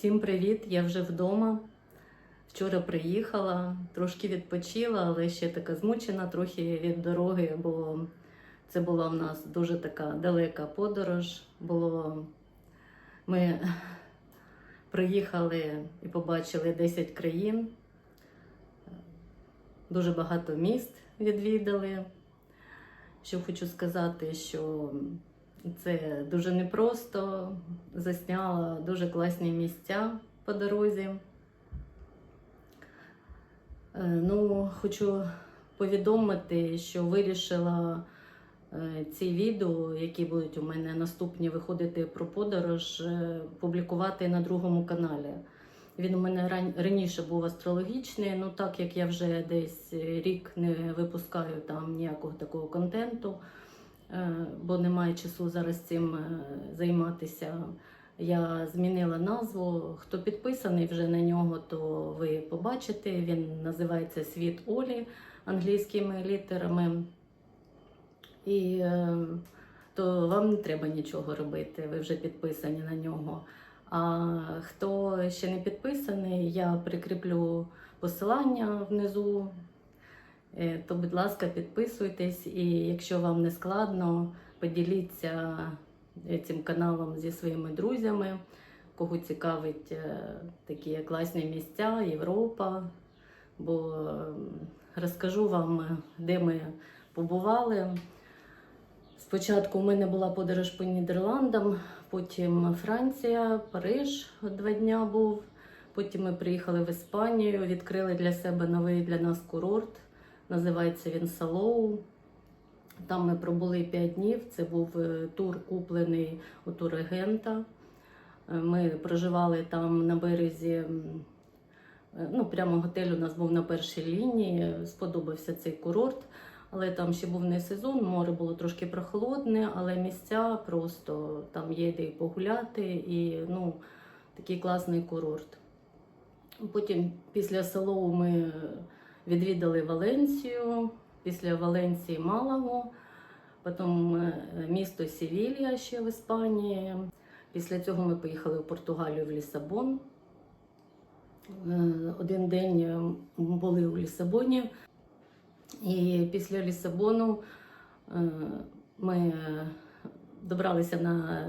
Всім привіт! Я вже вдома. Вчора приїхала, трошки відпочила, але ще така змучена трохи від дороги, бо це була в нас дуже така далека подорож. Було... Ми приїхали і побачили 10 країн, дуже багато міст відвідали. Що хочу сказати, що це дуже непросто. Засняла дуже класні місця по дорозі. Е, Ну, хочу повідомити, що вирішила е, ці відео, які будуть у мене наступні виходити про подорож, е, публікувати на другому каналі. Він у мене раніше був астрологічний, ну так як я вже десь рік не випускаю там ніякого такого контенту, бо немає часу зараз цим е, займатися. Я змінила назву. Хто підписаний вже на нього, то ви побачите. Він називається Світ Олі англійськими літерами. І е, то вам не треба нічого робити, ви вже підписані на нього. А хто ще не підписаний, я прикріплю посилання внизу. Е, То, будь ласка, підписуйтесь, і якщо вам не складно, поділіться цим каналом зі своїми друзями, кого цікавить е, такі класні місця, Європа. Бо е, розкажу вам, де ми побували. Спочатку у мене була подорож по Нідерландам, потім Франція, Париж два дня був. Потім ми приїхали в Іспанію, відкрили для себе новий для нас курорт. Називається він Салоу. Там ми пробули 5 днів. Це був е, тур куплений у турагента. Е, Ми проживали там на березі. е, Ну, прямо готель у нас був на першій лінії. Сподобався цей курорт. Але там ще був не сезон, море було трошки прохолодне, але місця просто там є де погуляти, і ну, такий класний курорт. Потім після Салоу ми відвідали Валенсію, після Валенції Малагу, потім е, місто Севілья ще в Іспанії. Після цього ми поїхали в Португалію в Лісабон. Е, Один день е, були у Лісабоні. І після Лісабону ми добралися на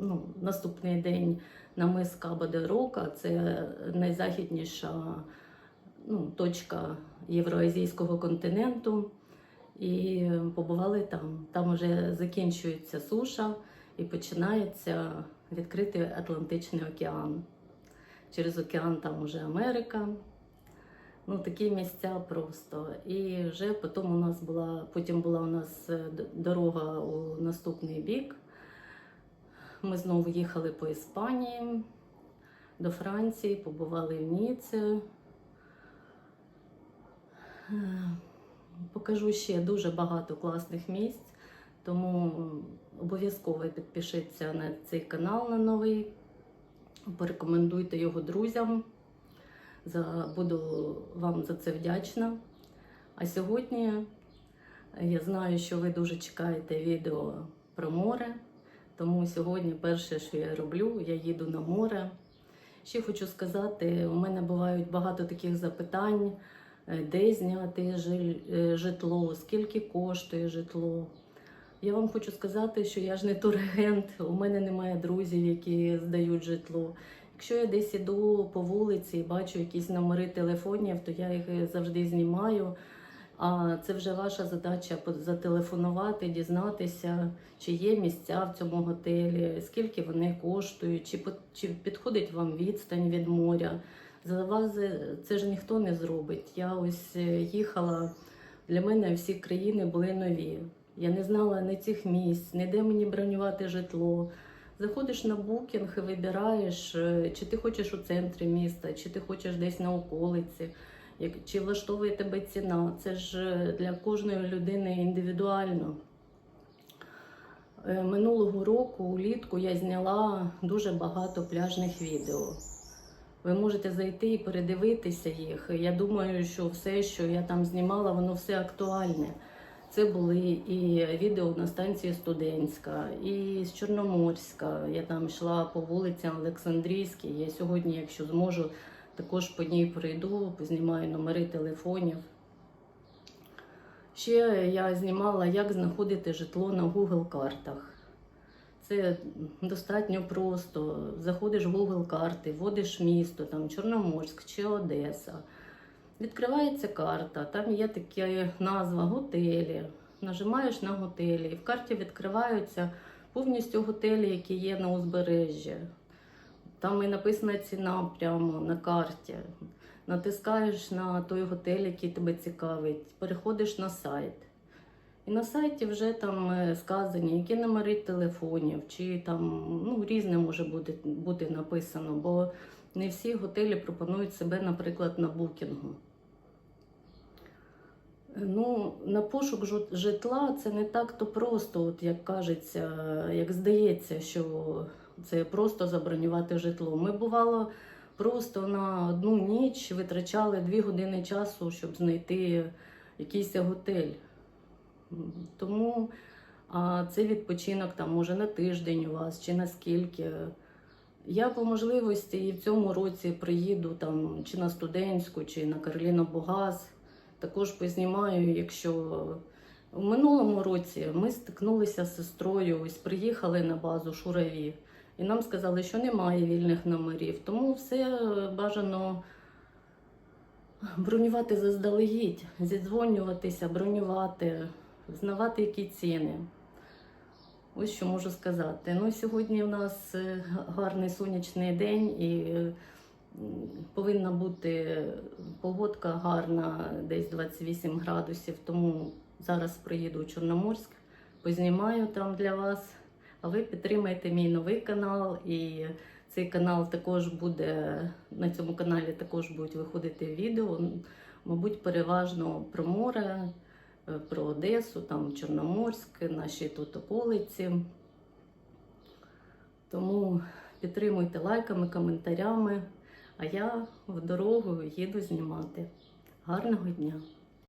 ну, наступний день на мис Каба де Рока. Це найзахідніша ну, точка євроазійського континенту. І побували там. Там вже закінчується суша і починається відкритий Атлантичний океан. Через океан там уже Америка. Ну, такі місця просто. І вже потім у нас була, потім була у нас е, дорога у наступний бік. Ми знову їхали по Іспанії, до Франції, побували в Ніці. Е, Покажу ще дуже багато класних місць, тому обов'язково підпишіться на цей канал на новий, порекомендуйте його друзям. За, буду вам за це вдячна. А сьогодні я знаю, що ви дуже чекаєте відео про море. Тому сьогодні перше, що я роблю, я їду на море. Ще хочу сказати, у мене бувають багато таких запитань, е, де зняти е, житло, скільки коштує житло. Я вам хочу сказати, що я ж не турагент, у мене немає друзів, які здають житло. Якщо я десь іду по вулиці і бачу якісь номери телефонів, то я їх завжди знімаю. А це вже ваша задача зателефонувати, дізнатися, чи є місця в цьому готелі, скільки вони коштують, чи підходить вам відстань від моря. За вас е, це ж ніхто не зробить. Я ось е, їхала, для мене всі країни були нові. Я не знала ні цих місць, ні де мені бронювати житло. Заходиш на букінг і вибираєш, е, чи ти хочеш у центрі міста, чи ти хочеш десь на околиці, чи влаштовує тебе ціна. Це ж для кожної людини індивідуально. Минулого року улітку я зняла дуже багато пляжних відео. Ви можете зайти і передивитися їх. Я думаю, що все, що я там знімала, воно все актуальне. Це були і відео на станції Студентська, і з Чорноморська. Я там йшла по вулицям Олександрійській. Я сьогодні, якщо зможу, також по ній пройду, познімаю номери телефонів. Ще я знімала, як знаходити житло на Google картах. Це достатньо просто. Заходиш в Google карти, вводиш місто, там Чорноморськ чи Одеса. Відкривається карта, там є така назва готелі. Нажимаєш на готелі, і в карті відкриваються повністю готелі, які є на узбережжі. Там і написана ціна прямо на карті. Натискаєш на той готель, який тебе цікавить, переходиш на сайт. І на сайті вже там е, сказані, які номери телефонів, чи там ну, різне може бути, бути написано, бо не всі готелі пропонують себе, наприклад, на букінгу. Ну, на пошук житла це не так то просто, от як кажеться, як здається, що це просто забронювати житло. Ми бувало просто на одну ніч витрачали дві години часу, щоб знайти якийсь готель. Тому а, це відпочинок там може на тиждень у вас чи на скільки. Я по можливості і в цьому році приїду там чи на студентську, чи на Кароліну Бугаз. Також познімаю, якщо в минулому році ми стикнулися з сестрою, ось приїхали на базу Шураві, і нам сказали, що немає вільних номерів. Тому все бажано бронювати заздалегідь, зідзвонюватися, бронювати, знавати, які ціни. Ось що можу сказати. Ну, сьогодні у нас е, гарний сонячний день і е, повинна бути погодка гарна, десь 28 градусів. Тому зараз приїду у Чорноморськ, познімаю там для вас. А ви підтримайте мій новий канал, і цей канал також буде на цьому каналі також будуть виходити відео. Мабуть, переважно про море, про Одесу, там Чорноморськ, наші тут околиці. Тому підтримуйте лайками, коментарями. А я в дорогу їду знімати. Гарного дня!